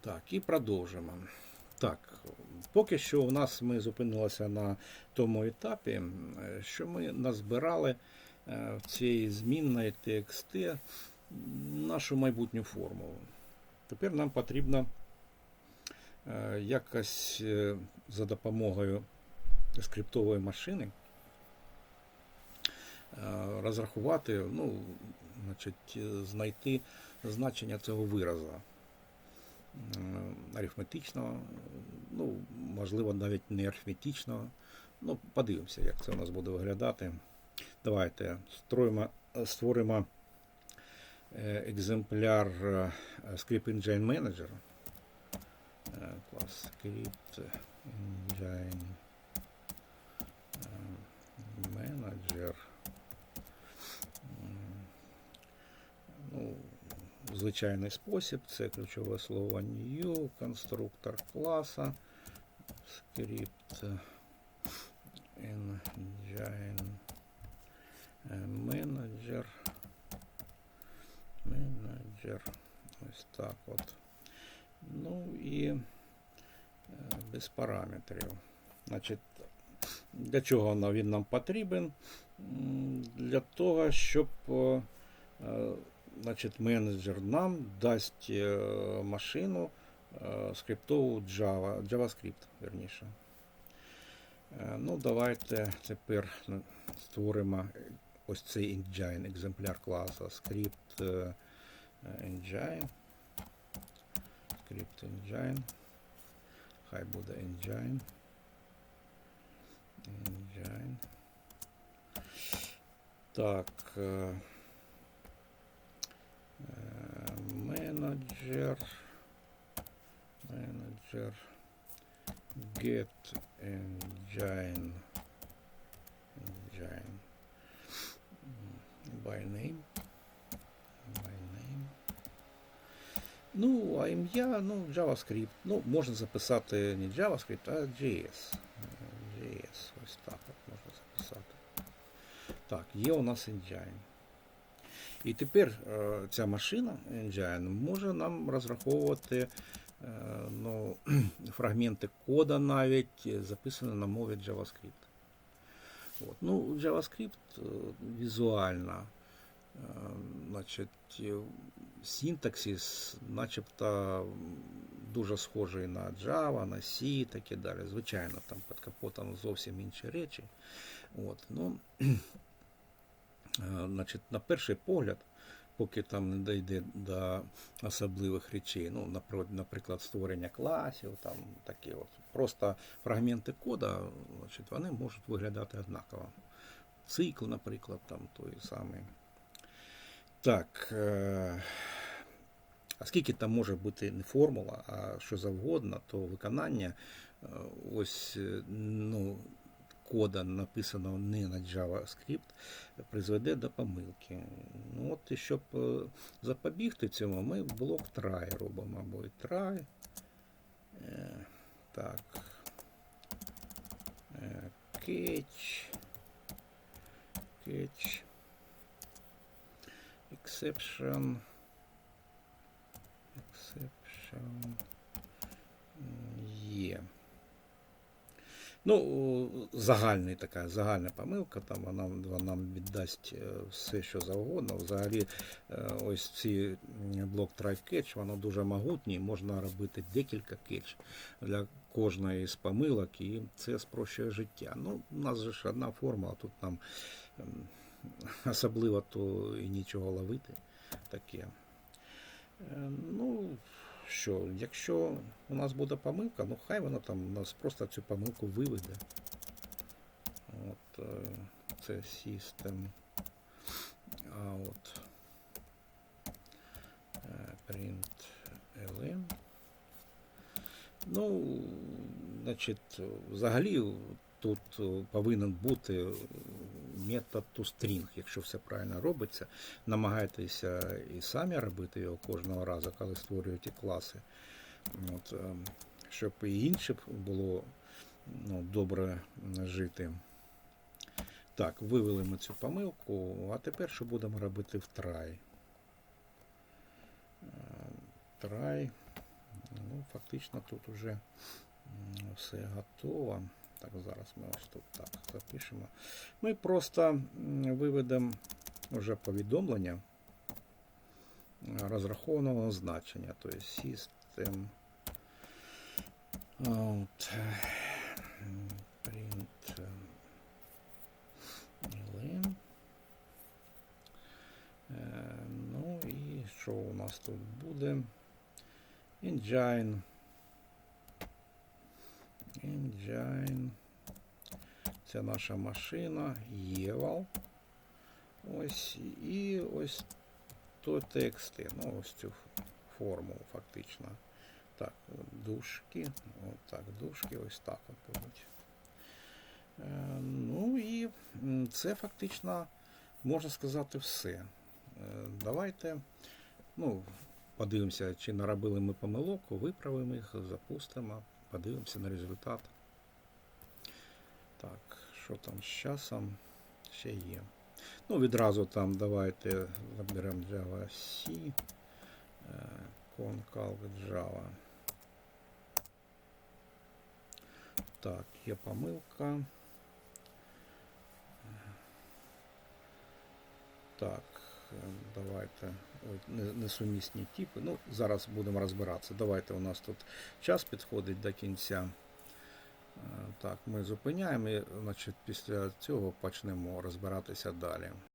Так, і продовжимо. Так, поки що у нас ми зупинилися на тому етапі, е, що ми назбирали е, в цій змінної TXT нашу майбутню формулу. Тепер нам потрібно е, якось е, за допомогою скриптової машини е, розрахувати, ну, значить, е, знайти значення цього виразу арифметичного, ну, можливо, навіть не арифметичного. Ну, подивимося, як це у нас буде виглядати. Давайте строїмо, створимо е, екземпляр е, Script Engine Manager. Е, Клас Script Engine е, Manager. М, Ну, звичайний спосіб, це ключове слово new, конструктор класа, скрипт engine менеджер. Менеджер. Ось так от. Ну і е, без параметрів. Значить, для чого він нам потрібен? Для того, щоб е, значить, менеджер нам дасть е, машину е, скриптову Java, JavaScript, верніше. Е, Ну, давайте тепер створимо ось цей engine, екземпляр класу script engine. Script engine. Хай буде engine. Engine. Так. Менеджер. Менеджер. Get engine. Engine. By name. By name. Ну, а ім'я, ну, JavaScript. Ну, можна записати не JavaScript, а JS. Е, JS. Ось так от можна записати. Так, є у нас engine. І тепер е, ця машина engine може нам розраховувати е, ну, фрагменти кода навіть е, записані на мові JavaScript. От. Ну, JavaScript візуально, значить, синтаксис, начебто дуже схожий на Java, на C і таке далі. Звичайно, там під капотом зовсім інші речі. От. Ну, Значить, на перший погляд, поки там не дійде до особливих речей, ну, наприклад, створення класів, там такі от, просто фрагменти кода, значить, вони можуть виглядати однаково. Цикл, наприклад, там той самий. Так. е, А скільки там може бути не формула, а що завгодно, то виконання е, ось е, ну, кода, написаного не на JavaScript, призведе до помилки. Ну, от, і щоб е, запобігти цьому, ми блок try робимо. Або try. Е, Так. Е, Catch. Catch. Exception. М, Є. Ну, загальний така, загальна помилка, там вона, вона нам віддасть е, все, що завгодно. Взагалі, е, ось ці блок try catch, воно дуже могутній, можна робити декілька кетч для кожної з помилок, і це спрощує життя. Ну, у нас же ж одна формула, тут нам ем, особливо то і нічого ловити таке. Е, Ну, що, якщо у нас буде помилка, ну хай вона там у нас просто цю помилку виведе. От, е, це system out е, print ln. Ну, значить, взагалі тут повинен бути метод toString, якщо все правильно робиться. Намагайтеся і самі робити його кожного разу, коли створюєте класи. От, е, щоб і інше було ну, добре жити. Так, вивели ми цю помилку, а тепер що будемо робити в try? Е, Try. Ну, фактично тут уже м, все готово. Так, зараз ми ось тут так запишемо. Ми просто виведемо вже повідомлення розрахованого значення, тобто system out print. Е, Ну і що у нас тут буде? Engine. Engine. Це наша машина. Євал. Ось. І ось то тексти. Ну, ось цю форму фактично. Так, дужки. От так, дужки, ось так от будуть. Е, Ну і це фактично, можна сказати, все. Е, Давайте ну, подивимося, чи наробили ми помилок, виправимо їх, запустимо, подивимося на результат. Так, що там з часом ще є. Ну, відразу там давайте заберемо Java C, е, Concal Java. Так, є помилка. Так, е, давайте. Ой, не- несумісні типи. Ну, зараз будемо розбиратися. Давайте у нас тут час підходить до кінця. Е, Так, ми зупиняємо і значить, після цього почнемо розбиратися далі.